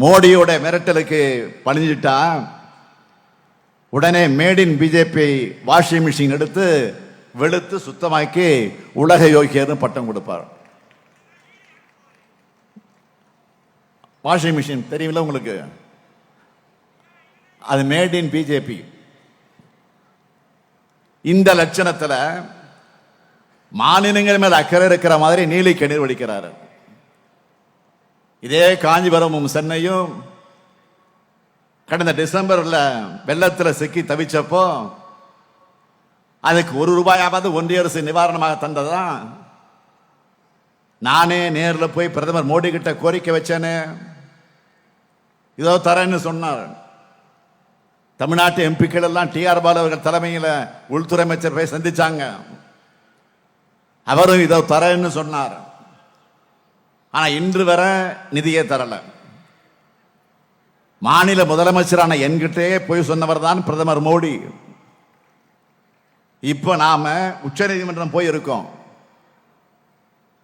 மோடியோட மிரட்டலுக்கு பணிஞ்சிட்டா உடனே made in BJP washing machine எடுத்து வெளுத்து சுத்தமாக்கி உலக யோகியர்னு பட்டம் கொடுப்பார். வாஷிங் மிஷின் தெரியுமில்ல உங்களுக்கு? அது மேட் இன் பிஜேபி இந்த லட்சணத்துல மாநிலங்கள் மேல் அக்கறை இருக்கிற மாதிரி நீலி கண்ணீர் வடிக்கிறாரு. இதே காஞ்சிபுரமும் சென்னையும் கடந்த டிசம்பர்ல வெள்ளத்தில் சிக்கி தவிச்சப்போ அதுக்கு ஒரு ரூபாயாவது ஒன்றிய அரசு நிவாரணமாக தந்ததா? நானே நேரில் போய் பிரதமர் மோடி கிட்ட கோரிக்கை வச்சேனே. இதோ தரேன்னு சொன்னார். தமிழ்நாட்டு எம்பிக்கள் எல்லாம் டிஆர் பாலு அவர்கள் தலைமையில் உள்துறை அமைச்சர் போய் சந்திச்சாங்க. அவரும் இதோ தரேன்னு சொன்னார். ஆனால் இன்று வர நிதியே தரலை. மாநில முதலமைச்சரான என்கிட்டே போய் சொன்னவர் தான் பிரதமர் மோடி. இப்போ நாம உச்சநீதிமன்றம் போய் இருக்கோம்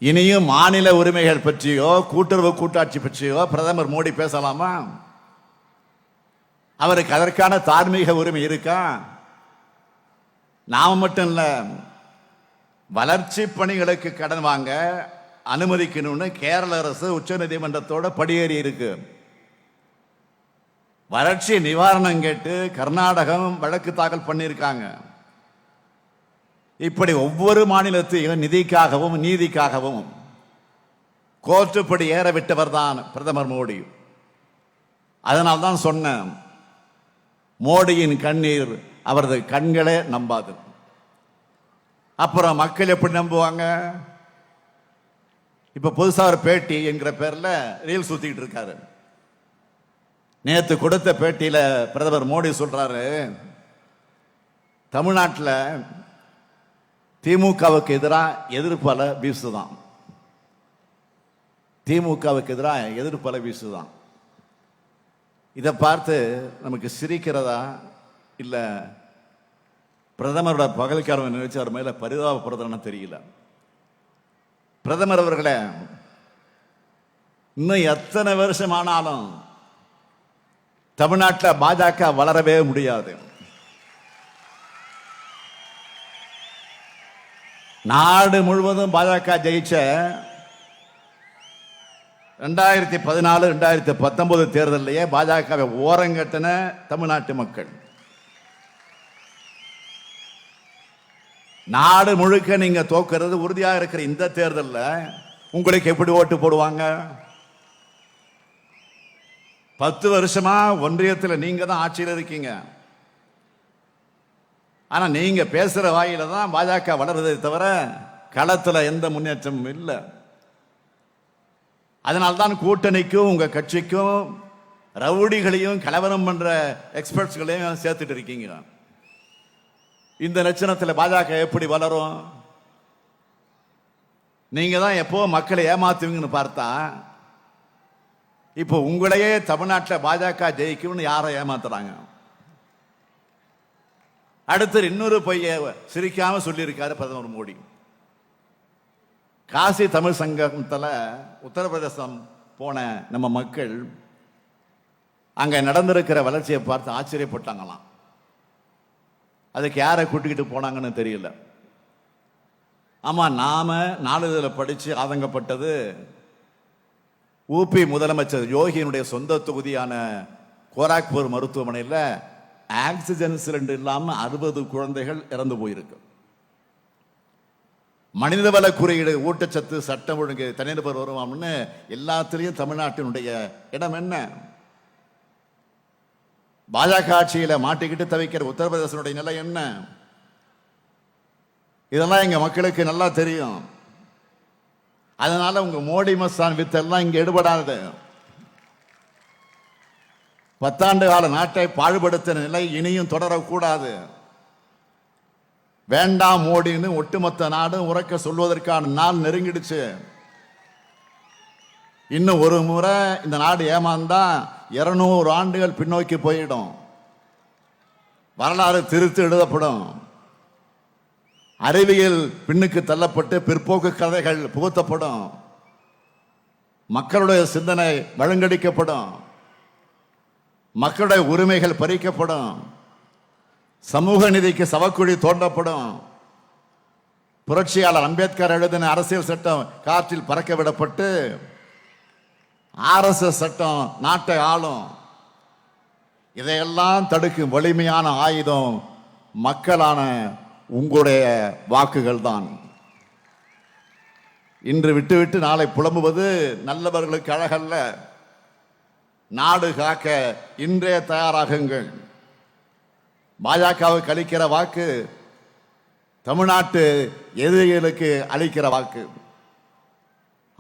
இனியும் மாநில உரிமைகள் பற்றியோ கூட்டுறவு கூட்டாட்சி பற்றியோ பிரதமர் மோடி பேசலாமா? அவருக்கு அதற்கான தார்மீக உரிமை இருக்கா? நாம் மட்டும் இல்லை வளர்ச்சி பணிகளுக்கு கடன் வாங்க அனுமதிக்கணும்னு கேரள அரசு உச்சநீதிமன்றத்தோட படியேறி இருக்கு. வறட்சி நிவாரணம் கேட்டு கர்நாடகம் வழக்கு தாக்கல் பண்ணியிருக்காங்க. இப்படி ஒவ்வொரு மாநிலத்தையும் நிதிக்காகவும் நீதிக்காகவும் கோர்ட்டுப்படி ஏற விட்டவர் தான் பிரதமர் மோடி. அதனால் தான் சொன்னேன் மோடியின் கண்ணீர் அவரது கண்களே நம்பாது. அப்புறம் மக்கள் எப்படி நம்புவாங்க? இப்போ புதுசாக ஒரு பேட்டி என்கிற பேரில் ரீல் சுற்றிக்கிட்டு இருக்காரு. நேற்று கொடுத்த பேட்டியில் பிரதமர் மோடி சொல்கிறாரு தமிழ்நாட்டில் திமுகவுக்கு எதிராக எதிர்ப்பல வீசுதான். திமுகவுக்கு எதிராக எதிர்ப்பல வீசுதான். இதை பார்த்து நமக்கு சிரிக்கிறதா இல்லை பிரதமரோட பகல்காரவை நினைச்சு அவர் மேலே பரிதாபப்படுறதுன்னு தெரியல. பிரதமர் அவர்களே இன்னும் எத்தனை வருஷம் ஆனாலும் தமிழ்நாட்டில் பாஜக வளரவே முடியாது. நாடு முழுவதும் பாஜக ஜெயிச்ச ரெண்டாயிரத்தி பதினாலு ரெண்டாயிரத்தி பத்தொன்பது தேர்தலையே பாஜகவை ஓரங்கட்டின தமிழ்நாட்டு மக்கள். நாடு முழுக்க நீங்க தோக்கிறது உறுதியாக இருக்கிற இந்த தேர்தலில் உங்களுக்கு எப்படி ஓட்டு போடுவாங்க? பத்து வருஷமா ஒன்றியத்தில் நீங்க தான் ஆட்சியில் இருக்கீங்க. ஆனா நீங்க பேசுற வாயில தான் பாஜக வளருதே தவிர களத்துல எந்த முன்னேற்றமும் இல்லை. அதனால்தான் கூட்டணிக்கும் உங்க கட்சிக்கும் ரவுடிகளையும் கலவரம் பண்ற எக்ஸ்பர்ட்ஸ்களையும் சேர்த்துட்டு இருக்கீங்க. இந்த லட்சணத்தில் பாஜக எப்படி வளரும்? நீங்க தான் எப்போ மக்களை ஏமாத்துவீங்கன்னு பார்த்தா இப்போ உங்களையே தமிழ்நாட்டில் பாஜக ஜெயிக்கும்னு யாரை ஏமாத்துறாங்க? அடுத்து இன்னொரு பைய சிரிக்காம சொல்லியிருக்காரு பிரதமர் மோடி. காசி தமிழ் சங்கத்தில் உத்தரப்பிரதேசம் போன நம்ம மக்கள் அங்கே நடந்திருக்கிற வளர்ச்சியை பார்த்து ஆச்சரியப்பட்டாங்களாம். அதுக்கு யாரை கூட்டிக்கிட்டு போனாங்கன்னு தெரியல. ஆமா நாம நாளிதழில் படிச்சு ஆதங்கப்பட்டது ஊபி முதலமைச்சர் யோகியினுடைய சொந்த தொகுதியான கோராக்பூர் மருத்துவமனையில் ஆக்சிஜன் சிலிண்டர் இல்லாம அறுபது குழந்தைகள் இறந்து போயிருக்கு. மனிதவள குறியீடு ஊட்டச்சத்து சட்டம் ஒழுங்கு தனிநபர் வருவாம்னு எல்லாத்துலேயும் தமிழ்நாட்டினுடைய இடம் என்ன? பாஜக ஆட்சியில மாட்டிக்கிட்டு தவிக்கிற உத்தரப்பிரதேசனுடைய நிலை என்ன? இதெல்லாம் எங்க மக்களுக்கு நல்லா தெரியும். அதனால உங்கள் மோடி மஸ்தான் வித்தெல்லாம் இங்கே எடுபடாது. பத்தாண்டு கால நாட்டை பாழ்படுத்தின நிலை இனியும் தொடரக்கூடாது. வேண்டாம் மோடின்னு ஒட்டுமொத்த நாடும் உறக்க சொல்வதற்கான நாள் நெருங்கிடுச்சு. இன்னும் ஒரு முறை இந்த நாடு ஏமாந்தான் இருநூறு ஆண்டுகள் பின்னோக்கி போயிடும். வரலாறு திருத்து எழுதப்படும். அறிவியல் பின்னுக்கு தள்ளப்பட்டு பிற்போக்கு கதைகள் புகுத்தப்படும். மக்களுடைய சிந்தனை வழங்கடிக்கப்படும். மக்களுடைய உரிமைகள் பறிக்கப்படும். சமூக நிதிக்கு சவக்குழி தோண்டப்படும். புரட்சியாளர் அம்பேத்கர் எழுதின அரசியல் சட்டம் காற்றில் பறக்க விடப்பட்டு ஆர்எஸ்எஸ் சட்டம் நாட்டை ஆளும். இதையெல்லாம் தடுக்கும் வலிமையான ஆயுதம் மக்களான உங்களுடைய வாக்குகள் தான். இன்று விட்டுவிட்டு நாளை புலம்புவது நல்லவர்களுக்கு அழகல்ல. நாடு காக்க இன்றே தயாராகுங்கள். பாஜகவுக்கு அளிக்கிற வாக்கு தமிழ்நாட்டு எதிரிகளுக்கு அளிக்கிற வாக்கு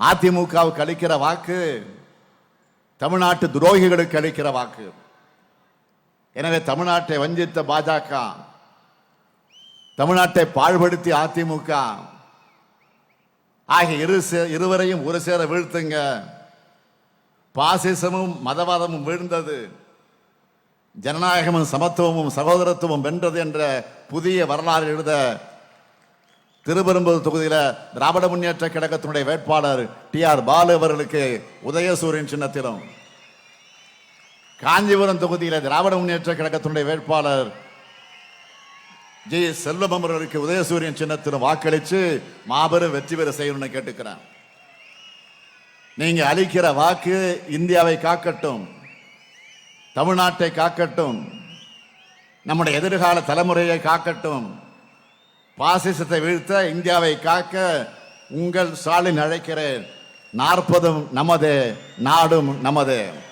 அதிமுகவுக்கு அளிக்கிற வாக்கு தமிழ்நாட்டு துரோகிகளுக்கு அளிக்கிற வாக்கு. எனவே தமிழ்நாட்டை வஞ்சித்த பாஜக தமிழ்நாட்டை பாழ்படுத்தி அதிமுக ஆகிய இரு சே- இருவரையும் ஒரு சேர வீழ்த்துங்க. பாசிசமும் மதவாதமும் வீழ்ந்தது. ஜனநாயகமும் சமத்துவமும் சகோதரத்துவம் வென்றது என்ற புதிய வரலாறு எழுத திருப்பெரும்புதூர் தொகுதியில திராவிட முன்னேற்ற கழகத்தினுடைய வேட்பாளர் டி ஆர் பாலு அவர்களுக்கு உதயசூரியன் சின்னத்திலும். காஞ்சிபுரம் தொகுதியில திராவிட முன்னேற்ற கழகத்தினுடைய வேட்பாளர் ஜி செல்வம் அவர்களுக்கு உதயசூரியன் சின்னத்திலும் வாக்களித்து மாபெரும் வெற்றி பெற செய்யணும்னு கேட்டுக்கிறேன். நீங்க அளிக்கிற வாக்கு இந்தியாவை காக்கட்டும் தமிழ்நாட்டை காக்கட்டும் நம்முடைய எதிர்கால தலைமுறையை காக்கட்டும் பாசிசத்தை வீழ்த்த இந்தியாவை காக்க உங்கள் ஸ்டாலின் அழைக்கிறேன். நாற்பதும் நமது நாடும் நமது.